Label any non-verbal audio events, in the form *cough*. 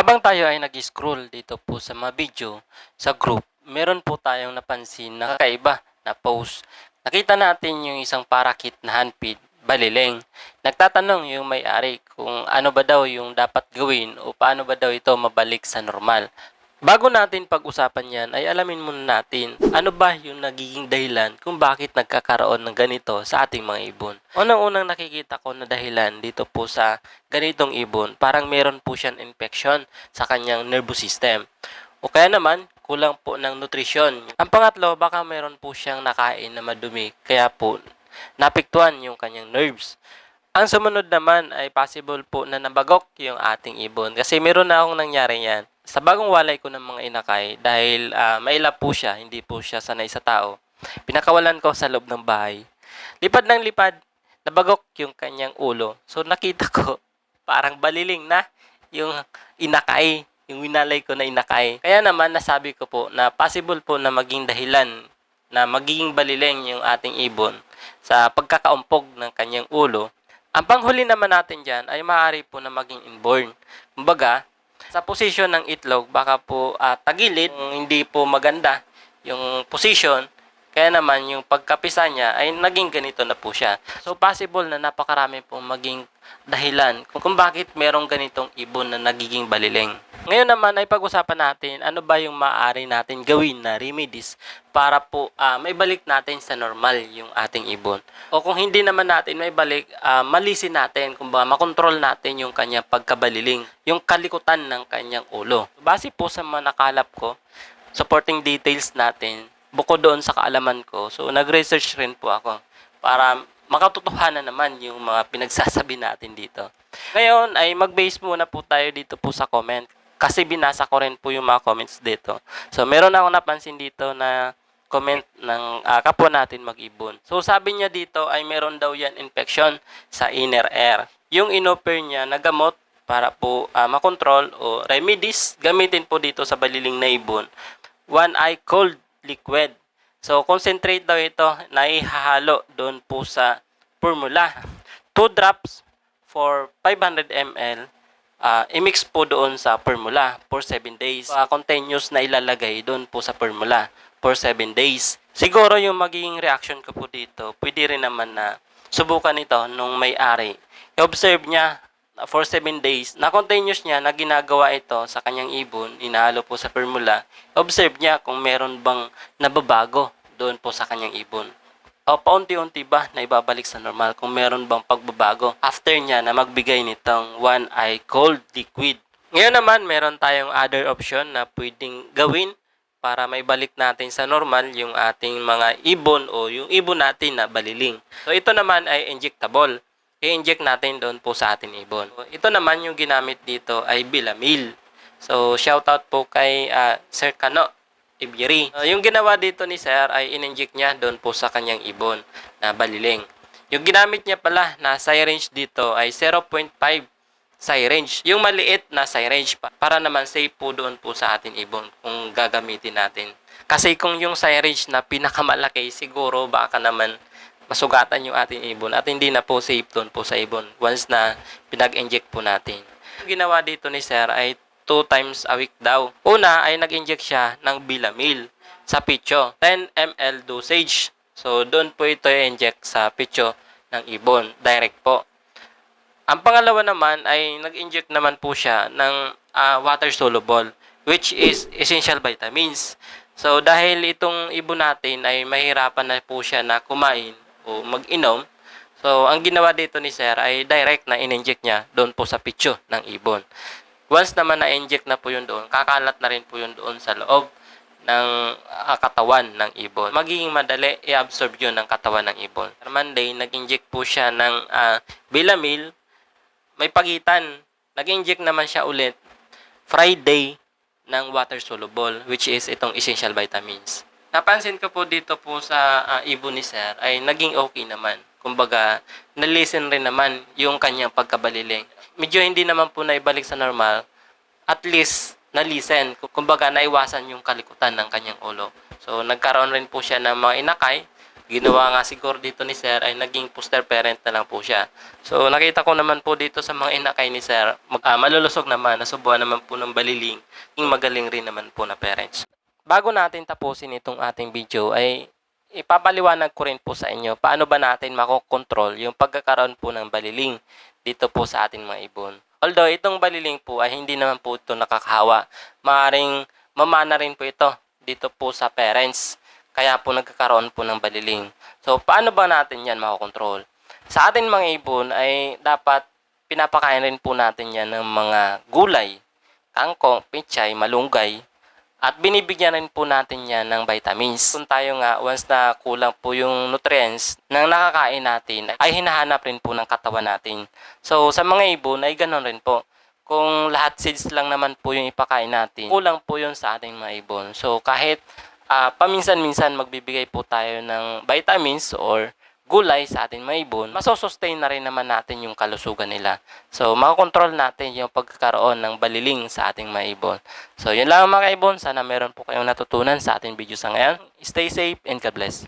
Habang tayo ay nag-scroll dito po sa mga video sa group, meron po tayong napansin na kakaiba na post. Nakita natin yung isang parakit na handpid, balileng. Nagtatanong yung may-ari kung ano ba daw yung dapat gawin o paano ba daw ito mabalik sa normal. Bago natin pag-usapan yan, ay alamin muna natin ano ba yung nagiging dahilan kung bakit nagkakaroon ng ganito sa ating mga ibon. Unang-unang nakikita ko na dahilan dito po sa ganitong ibon, parang meron po siyang infection sa kanyang nervous system. O kaya naman, kulang po ng nutrisyon. Ang pangatlo, baka meron po siyang nakain na madumi, kaya po napiktuan yung kanyang nerves. Ang sumunod naman ay possible po na nabagok yung ating ibon. Kasi meron na akong nangyari yan. Sa bagong walay ko ng mga inakay, dahil ah, mailap po siya, hindi po siya sanay sa tao, pinakawalan ko sa loob ng bahay. Lipad ng lipad, nabagok yung kanyang ulo. So nakita ko, *laughs* parang baliling na yung inakay, yung winalay ko na inakay. Kaya naman nasabi ko po na possible po na maging dahilan na magiging balileng yung ating ibon sa pagkakaumpog ng kanyang ulo. Ang panghuli naman natin dyan ay maaari po na maging inborn. Kumbaga, sa posisyon ng itlog, baka po ah, tagilid, kung hindi po maganda yung position, kaya naman yung pagkapisa niya ay naging ganito na po siya. So possible na napakarami pong maging dahilan kung, kung bakit merong ganitong ibon na nagiging balileng. Ngayon naman ay pag-usapan natin ano ba yung maaari natin gawin na remedies para po ah, maibalik natin sa normal yung ating ibon. O kung hindi naman natin maibalik, ah, malisin natin, ba makontrol natin yung kanyang pagkabaliling, yung kalikutan ng kanyang ulo. Base po sa mga nakalap ko, supporting details natin, bukod doon sa kaalaman ko, so nag-research rin po ako para makatotohanan naman yung mga pinagsasabi natin dito. Ngayon ay mag-base muna po tayo dito po sa comment kasi binasa ko rin po yung mga comments dito. So meron ako napansin dito na comment ng ah, kapwa natin mag-ibon. So sabi niya dito ay meron daw yan infection sa inner air. Yung inoffer niya na gamot para po ah, makontrol o remedies gamitin po dito sa baliling na ibon. One eye cold liquid. So concentrate daw ito na ihahalo doon po sa formula. 2 drops for 500 ml ah i-mix po doon sa formula for 7 days. Uh, continuous na ilalagay doon po sa formula for 7 days. Siguro yung magiging reaction ko po dito, pwede rin naman na subukan ito nung may-ari. I-observe niya uh, for 7 days, na continuous niya na ginagawa ito sa kanyang ibon, inahalo po sa formula, observe niya kung meron bang nababago doon po sa kanyang ibon o paunti-unti ba na ibabalik sa normal kung meron bang pagbabago after niya na magbigay nitong one eye cold liquid. Ngayon naman, meron tayong other option na pwedeng gawin para maibalik natin sa normal yung ating mga ibon o yung ibon natin na baliling. So ito naman ay injectable. I-inject natin doon po sa ating ibon. So, ito naman yung ginamit dito ay Bilamil. So shoutout po kay ah, Sir Kano Ibiri. Uh, yung ginawa dito ni Sir ay in-inject niya doon po sa kanyang ibon na baliling. Yung ginamit niya pala na syringe dito ay 0.5 syringe. Yung maliit na syringe pa, para naman safe po doon po sa ating ibon kung gagamitin natin. Kasi kung yung syringe na pinakamalaki, siguro baka naman masugatan yung ating ibon at hindi na po safe doon po sa ibon once na pinag-inject po natin. Yung ginawa dito ni Sir ay 2 times a week daw. Una ay nag-inject siya ng Bilamil sa pitcho, 10 ml dosage. So doon po ito i-inject sa pitcho ng ibon, direct po. Ang pangalawa naman ay nag-inject naman po siya ng ah, water soluble which is essential vitamins. So dahil itong ibon natin ay mahirapan na po siya na kumain o mag-inom, so ang ginawa dito ni Sir ay direct na in-inject niya doon po sa pitcho ng ibon. Once naman na-inject na po yun doon, kakalat na rin po yun doon sa loob ng ah, katawan ng ibon. Magiging madali i-absorb yun ng katawan ng ibon. Monday, nag-inject po siya ng ah, Bilamil. May pagitan. Nag-inject naman siya ulit Friday ng water soluble which is itong essential vitamins. Napansin ko po dito po sa ah, ibon ni Sir ay naging okay naman. Kumbaga, nalisen rin naman yung kanyang pagkabaliling. Medyo hindi naman po naibalik sa normal, at least nalisen. Kumbaga, naiwasan yung kalikutan ng kanyang ulo. So, nagkaroon rin po siya ng mga inakay ginawa nga siguro dito ni Sir ay naging poster parent na lang po siya. So nakita ko naman po dito sa mga inakay ni Sir, mag, ah, malulusog naman, nasubuan naman po ng baliling, yung magaling rin naman po na parents. Bago natin tapusin itong ating video ay ipapaliwanag ko rin po sa inyo paano ba natin makokontrol yung pagkakaroon po ng baliling dito po sa ating mga ibon. Although itong baliling po ay hindi naman po ito nakakahawa, maaring mamana rin po ito dito po sa parents. Kaya po nagkakaroon po ng baliling. So paano ba natin yan makokontrol? Sa ating mga ibon ay dapat pinapakain rin po natin yan ng mga gulay, kangkong, pichay, malunggay, at binibigyan rin po natin yan ng vitamins. Kung tayo nga, once na kulang po yung nutrients ng nakakain natin, ay hinahanap rin po ng katawan natin. So, sa mga ibon ay ganoon rin po. Kung lahat seeds lang naman po yung ipakain natin, kulang po yun sa ating mga ibon. So, kahit ah, paminsan-minsan magbibigay po tayo ng vitamins or gulay sa ating mga ibon, masosustain na rin naman natin yung kalusugan nila. So, makakontrol natin yung pagkakaroon ng baliling sa ating mga ibon. So, yun lang mga ibon. Sana meron po kayong natutunan sa ating video sa ngayon. Stay safe and God bless.